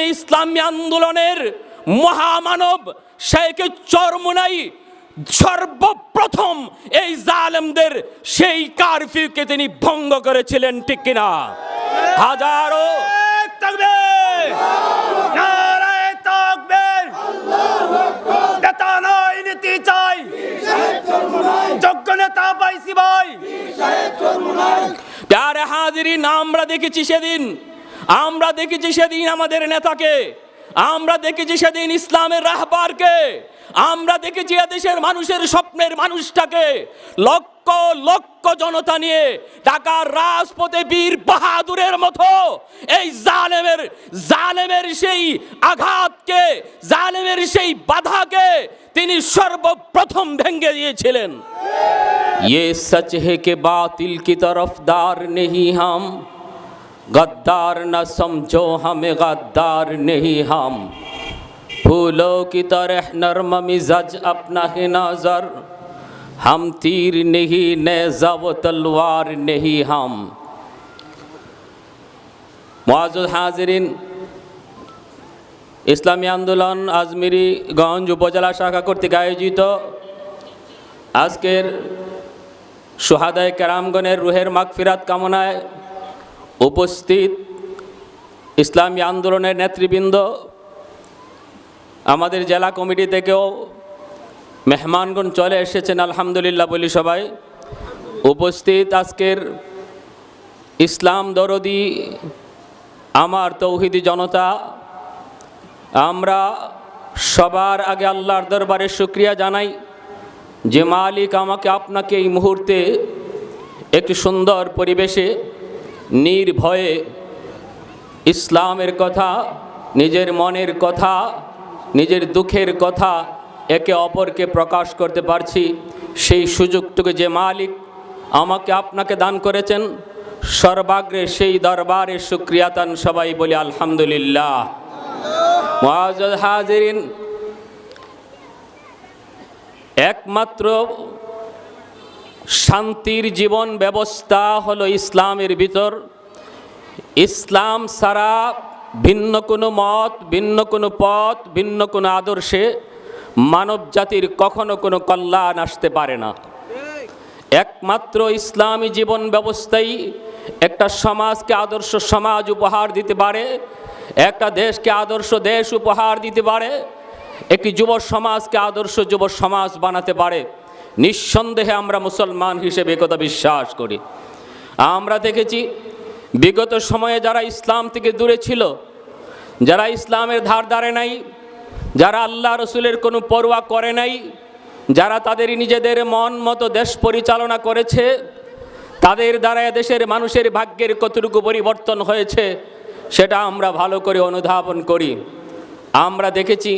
ইসলামী আন্দোলনের মহামানব শেখ চরমুনাই সর্বপ্রথম এই জালেমদের সেই কারফিউকে তিনি ভঙ্গ করেছিলেন ঠিক কিনা? হাজারো আমরা দেখেছি সেদিন। আমরা দেখেছি সেদিন আমাদের নেতাকে আমরা দেখেছি সেদিন ইসলামের রাহবারকে আমরা দেখেছি এদেশের মানুষের স্বপ্নের মানুষটাকে লক্ষ লক্ষ জনতা নিয়ে ঢাকার রাজপথে বীর বাহাদুরের মতো এই জালেমের জালেমের সেই আঘাতকে জালেমের সেই বাধাকে তিনি সর্বপ্রথম ভেঙে দিয়েছিলেন ये सच है कि बातिल की तरफदार नहीं हम गद्दार न समझो हमें गद्दार नहीं हम फूलों की तरह नरम मिजाज अपना है नजर हम तीर नहीं नेजा व तलवार नहीं हम মুআজ্জুদ হাজিরিন ইসলামী আন্দোলন আজমিরি গঞ্জ উপজেলা শাখা কর্তৃক আয়োজিত আজকের সোহাদায় কেরামগণের রুহের মাগফিরাত কামনায় উপস্থিত ইসলামী আন্দোলনের নেতৃবৃন্দ, আমাদের জেলা কমিটি থেকেও মেহমানগণ চলে এসেছেন, আলহামদুলিল্লাহ বলি সবাই। উপস্থিত আজকের ইসলাম দরদি, আমার তৌহিদি জনতা, আমরা সবার আগে আল্লাহর দরবারে শুক্রিয়া জানাই যে মালিক আমাকে আপনাকে এই মুহূর্তে একটি সুন্দর পরিবেশে নির্ভয়ে ইসলামের কথা, নিজের মনের কথা, নিজের দুঃখের কথা একে অপরকে প্রকাশ করতে পারছি। সেই সুযোগটুকু যে মালিক আমাকে আপনাকে দান করেছেন, সর্বাগ্রে সেই দরবারে সুক্রিয়াতান সবাই বলি আলহামদুলিল্লাহ। হাজিরিন, একমাত্র শান্তির জীবন ব্যবস্থা হলো ইসলামের ভিতর। ইসলাম ছাড়া ভিন্ন কোনো মত, ভিন্ন কোনো পথ, ভিন্ন কোনো আদর্শে মানব জাতির কখনো কোনো কল্যাণ আসতে পারে না। একমাত্র ইসলামী জীবন ব্যবস্থাই একটা সমাজকে আদর্শ সমাজ উপহার দিতে পারে, একটা দেশকে আদর্শ দেশ উপহার দিতে পারে, একটি যুব সমাজকে আদর্শ যুব সমাজ বানাতে পারে। নিঃসন্দেহে আমরা মুসলমান হিসেবে একথা বিশ্বাস করি। আমরা দেখেছি বিগত সময়ে যারা ইসলাম থেকে দূরে ছিল, যারা ইসলামের ধার ধারে নাই, যারা আল্লাহ রসুলের কোনো পরোয়া করে নাই, যারা তাদের নিজেদের মন মতো দেশ পরিচালনা করেছে, তাদের দ্বারা দেশের মানুষের ভাগ্যের কতটুকু পরিবর্তন হয়েছে, সেটা আমরা ভালো করে অনুধাবন করি। আমরা দেখেছি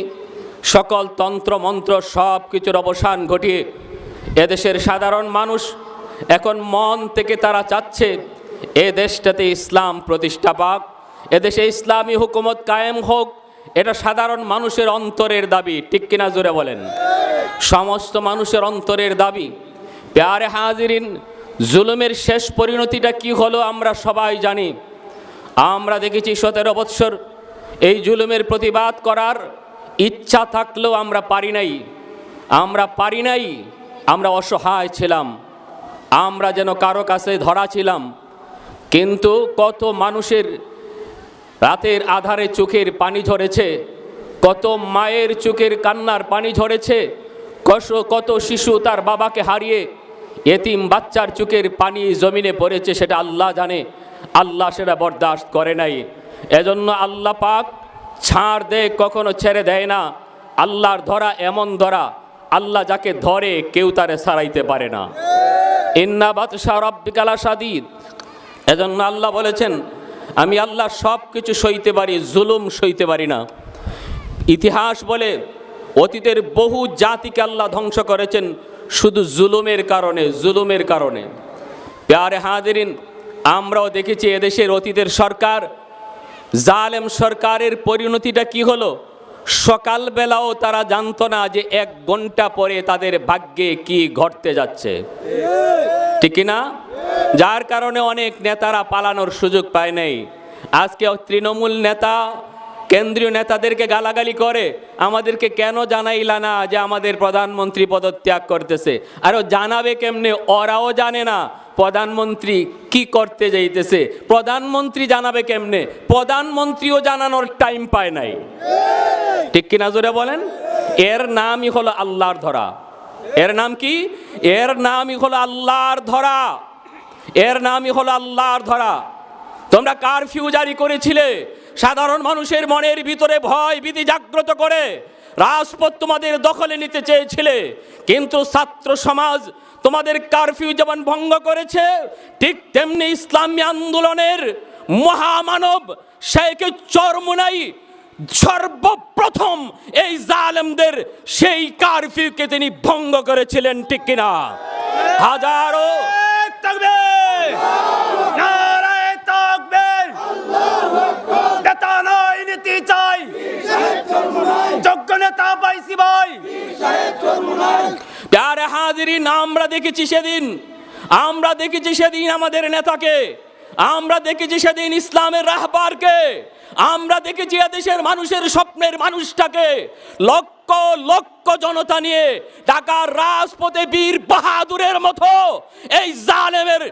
সকল তন্ত্র মন্ত্র সব কিছুর অবসান ঘটিয়ে এদেশের সাধারণ মানুষ এখন মন থেকে তারা চাচ্ছে, এ দেশটাতে ইসলাম প্রতিষ্ঠা পাক এদেশে ইসলামী হুকুমত কায়েম হোক। এটা সাধারণ মানুষের অন্তরের দাবি, ঠিক কিনা জোরে বলেন? সমস্ত মানুষের অন্তরের দাবি, প্যারে হাজিরিন, জুলুমের শেষ পরিণতিটা কি হলো আমরা সবাই জানি। আমরা দেখেছি সতেরো বৎসর এই জুলুমের প্রতিবাদ করার ইচ্ছা থাকলেও আমরা পারি নাই। আমরা পারি নাই আমরা অসহায় ছিলাম, আমরা যেন কারও কাছে ধরা ছিলাম, কিন্তু কত মানুষের রাতের আধারে চোখের পানি ঝরেছে, কত মায়ের চোখের কান্নার পানি ঝরেছে কত কত শিশু তার বাবাকে হারিয়ে এতিম বাচ্চার চোখের পানি জমিনে পড়েছে সেটা আল্লাহ জানে, আল্লাহ সেটা বরদাস্ত করে নাই। এজন্য আল্লাহ পাক ছাড় দেয় কখনো ছেড়ে দেয় না। আল্লাহর ধরা এমন ধরা আল্লাহ যাকে ধরে কেউ তারে সারাইতে পারে না। ইন্না বাদশাহ রব্বিকালা সাদিদ এজন্য আল্লাহ বলেছেন, আমি আল্লাহ সব কিছু সইতে পারি, জুলুম সইতে পারি না। ইতিহাস বলে, অতীতের বহু জাতিকে আল্লাহ ধ্বংস করেছেন শুধু জুলুমের কারণে জুলুমের কারণে। প্যারে হাজিরিন, আমরাও দেখেছি এদেশের অতীতের সরকার, জালেম সরকারের পরিণতিটা কি হলো? সকালবেলাও তারা জানতো না যে এক ঘণ্টা পরে তাদের ভাগ্যে কি ঘটতে যাচ্ছে। ঠিক না যার কারণে অনেক নেতারা পালানোর সুযোগ পায় নাই। আজকে তৃণমূল নেতা, কেন্দ্রীয় নেতাদেরকে গালাগালি করে, আমাদেরকে কেন জানাইলা না যে আমাদের প্রধানমন্ত্রী পদত্যাগ করতেছে? আরও জানাবে কেমনে? ওরাও জানে না প্রধানমন্ত্রী কি করতে যাইতেছে। প্রধানমন্ত্রী জানাবে কেমনে? প্রধানমন্ত্রীও জানানোর টাইম পায় নাই। ঠিক কিনা জোরে বলেন? এর নামই হলো আল্লাহর ধরা। এর নাম কি? এর নামই হলো আল্লাহর ধরা। এর নামই হলো আল্লাহর ধরা। তোমরা কারফিউ জারি করেছিলে। সাধারণ মানুষের মনের ভিতরে ভয় ভীতি জাগ্রত করে রাজপথ তোমাদের দখলে নিতে চেয়েছিলে। কিন্তু ছাত্র সমাজ তোমাদের কারফিউ যেমন ভঙ্গ করেছে, ঠিক তেমনি ইসলামী আন্দোলনের মহামানব শেখ চরমুনাই সর্বপ্রথম এই জালেমদের সেই কারফিউকে তিনি ভঙ্গ করেছিলেন ঠিক কিনা? হাজারো যোগ্য নেতা পাইছি ভাই। প্যারে হাজিরিন আমরা দেখেছি সেদিন। আমরা দেখেছি সেদিন আমাদের নেতাকে। আমরা দেখেছি সেদিন ইসলামের রাহবারকে। আমরা দেখেছি এদেশের মানুষের স্বপ্নের মানুষটাকে। লক্ষ লক্ষ জনতা নিয়ে ঢাকার রাজপথে বীর বাহাদুরের মতো এই জালেমের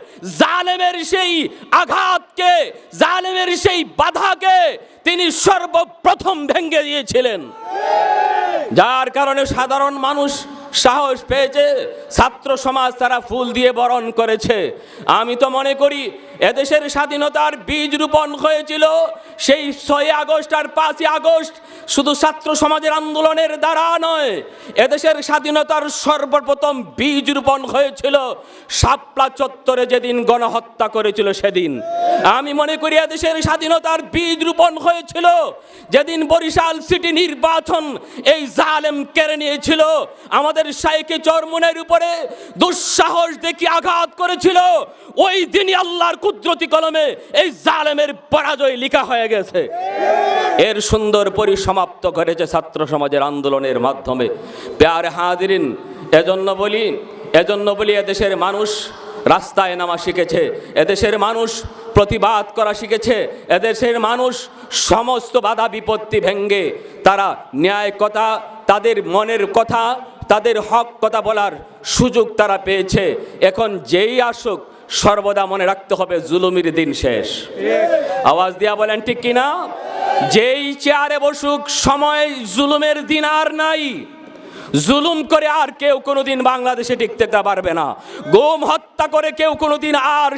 জালেমের সেই আঘাতকে, জালেমের সেই বাধাকে তিনি সর্বপ্রথম ভেঙে দিয়েছিলেন। যার কারণে সাধারণ মানুষ সাহস পেয়েছে, ছাত্র সমাজ তারা ফুল দিয়ে বরণ করেছে। আমি তো মনে করি, এদেশের স্বাধীনতার বীজ রোপণ হয়েছিল, সেই ছয় আগস্ট আর পাঁচই আগস্ট শুধু ছাত্র সমাজের আন্দোলনের দ্বারা নয়, এদেশের স্বাধীনতার সর্বপ্রথম বীজ রোপণ হয়েছিল, শাপলা চত্বরে যেদিন গণহত্যা করেছিল সেদিন। আমি মনে করি এদেশের স্বাধীনতার বীজ রোপণ হয়েছিল। যেদিন বরিশাল সিটি নির্বাচন এই জালেম কেড়ে নিয়েছিল। আমাদের সাইকে চরমুনের উপরে দুঃসাহস দেখি আঘাত করেছিল। ওই দিনই আল্লাহর কুদরতি কলমে এই জালেমের পরাজয় লিখা হয়ে গেছে। এর সুন্দর পরিসমাপ্ত ঘটেছে ছাত্র সমাজের আন্দোলনের মাধ্যমে। প্যার হাদিরিন এজন্য বলি এজন্য বলি এদেশের মানুষ রাস্তায় নামা শিখেছে। এদেশের মানুষ প্রতিবাদ করা শিখেছে। এদেশের মানুষ সমস্ত বাধা বিপত্তি ভেঙ্গে তারা ন্যায় কথা, তাদের মনের কথা, তাদের হক কথা বলার সুযোগ তারা পেয়েছে। এখন যেই আসুক, সর্বদা মনে রাখতে হবে জুলুমির দিন শেষ। আওয়াজ দিয়া বলেন, ঠিক কিনা? যেই চেয়ারে বসুক, সময় জুলুমের দিন আর নাই। জুলুম করে আর কেউ কোনোদিন বাংলাদেশে টিকতে পারবে না। গোম, হত্যা করে কেউ কোনোদিন আর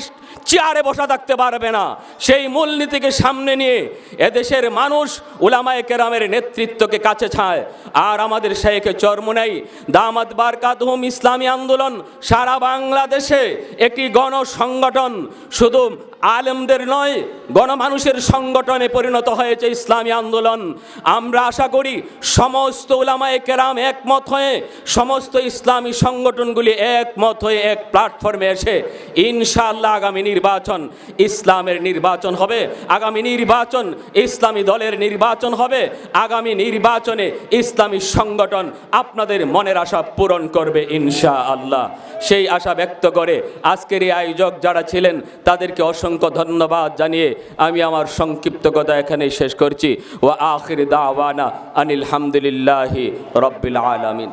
চেয়ারে বসা থাকতে পারবে না। সেই মূলনীতিকে সামনে নিয়ে এদেশের মানুষ উলামায়ে কেরামের নেতৃত্বকে কাছে ছায়। আর আমাদের শেখে চরমুনাই দামাত বারকাতহুম ইসলামী আন্দোলন সারা বাংলাদেশে একটি গণসংগঠন। শুধু আলেমদের নয়, গণমানুষের সংগঠনে পরিণত হয়েছে ইসলামী আন্দোলন। আমরা আশা করি সমস্ত উলামায়ে কেরাম একমত হয়ে, সমস্ত ইসলামী সংগঠনগুলি একমত হয়ে এক প্ল্যাটফর্মে এসে ইনশাআল্লাহ আগামী নির্বাচন, ইসলামের নির্বাচন হবে। আগামী নির্বাচন, ইসলামী দলের নির্বাচন হবে। আগামী নির্বাচনে ইসলামী সংগঠন আপনাদের মনের আশা পূরণ করবে ইনশা আল্লাহ সেই আশা ব্যক্ত করে আজকের এই আয়োজক যারা ছিলেন, তাদেরকে অসংখ্য ধন্যবাদ জানিয়ে আমি আমার সংক্ষিপ্ত কথা এখানেই শেষ করছি। ও আখির দাওয়ানা আনিল হামদুলিল্লাহি রব্বিল আলামিন।